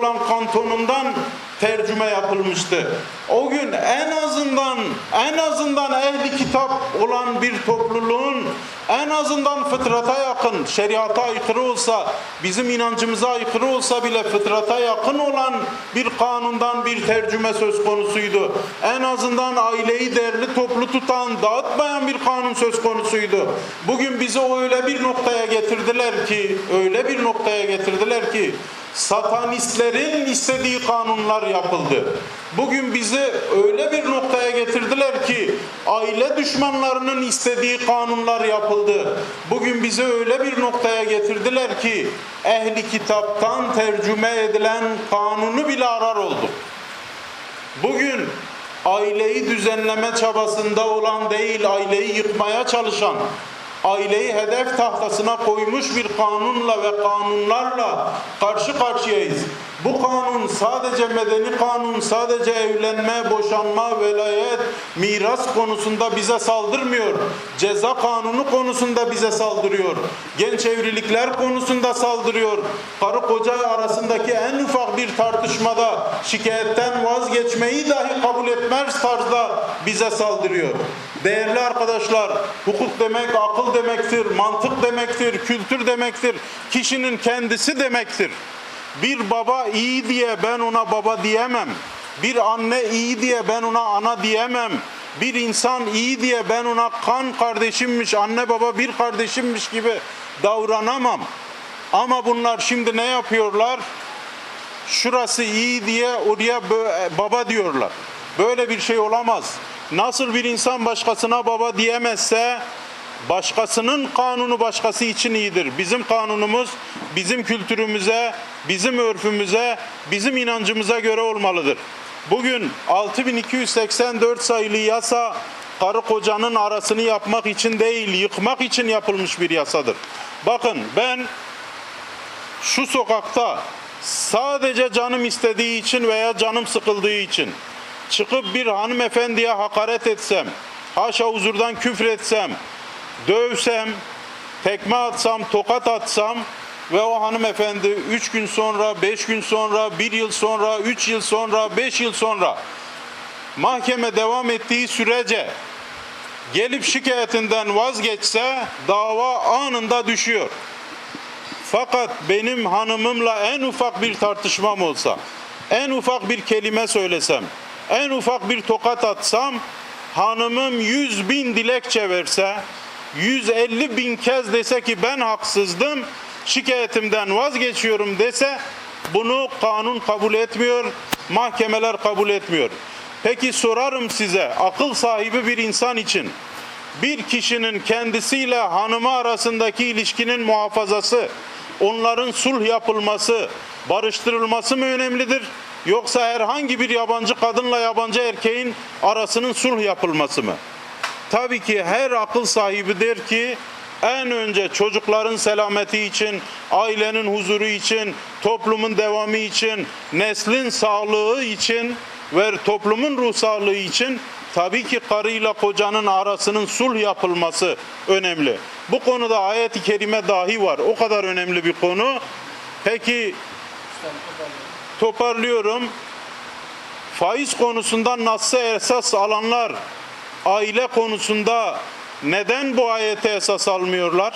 olan kantonundan tercüme yapılmıştı. O gün en azından en azından ehli kitap olan bir topluluğun en azından fıtrata yakın, şeriata aykırı olsa, bizim inancımıza aykırı olsa bile fıtrata yakın olan bir kanundan bir tercüme söz konusuydu. En azından aileyi derli toplu tutan, dağıtmayan bir kanun söz konusuydu. Bugün bizi öyle bir noktaya getirdiler ki, öyle bir noktaya getirdiler ki satanistlerin istediği kanunlar yapıldı. Bugün bizi öyle bir noktaya getirdiler ki aile düşmanlarının istediği kanunlar yapıldı. Bugün bizi öyle bir noktaya getirdiler ki ehli kitaptan tercüme edilen kanunu bile arar olduk. Bugün aileyi düzenleme çabasında olan değil, aileyi yıkmaya çalışan, aileyi hedef tahtasına koymuş bir kanunla ve kanunlarla karşı karşıyayız. Bu kanun sadece medeni kanun, sadece evlenme, boşanma, velayet, miras konusunda bize saldırmıyor. Ceza kanunu konusunda bize saldırıyor. Genç evlilikler konusunda saldırıyor. Karı koca arasındaki en ufak bir tartışmada şikayetten vazgeçmeyi dahi kabul etmez tarzda bize saldırıyor. Değerli arkadaşlar, hukuk demek akıl demektir, mantık demektir, kültür demektir, kişinin kendisi demektir. Bir baba iyi diye ben ona baba diyemem. Bir anne iyi diye ben ona ana diyemem. Bir insan iyi diye ben ona kan kardeşimmiş, anne baba bir kardeşimmiş gibi davranamam. Ama bunlar şimdi ne yapıyorlar? Şurası iyi diye oraya baba diyorlar. Böyle bir şey olamaz. Nasıl bir insan başkasına baba diyemezse başkasının kanunu başkası için iyidir. Bizim kanunumuz bizim kültürümüze, bizim örfümüze, bizim inancımıza göre olmalıdır. Bugün 6284 sayılı yasa karı kocanın arasını yapmak için değil, yıkmak için yapılmış bir yasadır. Bakın ben şu sokakta sadece canım istediği için veya canım sıkıldığı için çıkıp bir hanımefendiye hakaret etsem, haşa huzurdan küfür etsem, dövsem, tekme atsam, tokat atsam ve o hanımefendi 3 gün sonra, 5 gün sonra, 1 yıl sonra, 3 yıl sonra, 5 yıl sonra mahkeme devam ettiği sürece gelip şikayetinden vazgeçse dava anında düşüyor. Fakat benim hanımımla en ufak bir tartışmam olsa, en ufak bir kelime söylesem, en ufak bir tokat atsam, hanımım yüz bin dilekçe verse, 150 bin kez dese ki ben haksızdım, şikayetimden vazgeçiyorum dese, bunu kanun kabul etmiyor, mahkemeler kabul etmiyor. Peki sorarım size, akıl sahibi bir insan için, bir kişinin kendisiyle hanımı arasındaki ilişkinin muhafazası, onların sulh yapılması, barıştırılması mı önemlidir? Yoksa herhangi bir yabancı kadınla yabancı erkeğin arasının sulh yapılması mı? Tabii ki her akıl sahibi der ki en önce çocukların selameti için, ailenin huzuru için, toplumun devamı için, neslin sağlığı için ve toplumun ruh sağlığı için tabii ki karıyla kocanın arasının sulh yapılması önemli. Bu konuda ayet-i kerime dahi var. O kadar önemli bir konu. Peki toparlıyorum. Faiz konusunda nasıl esas alanlar aile konusunda neden bu ayete esas almıyorlar?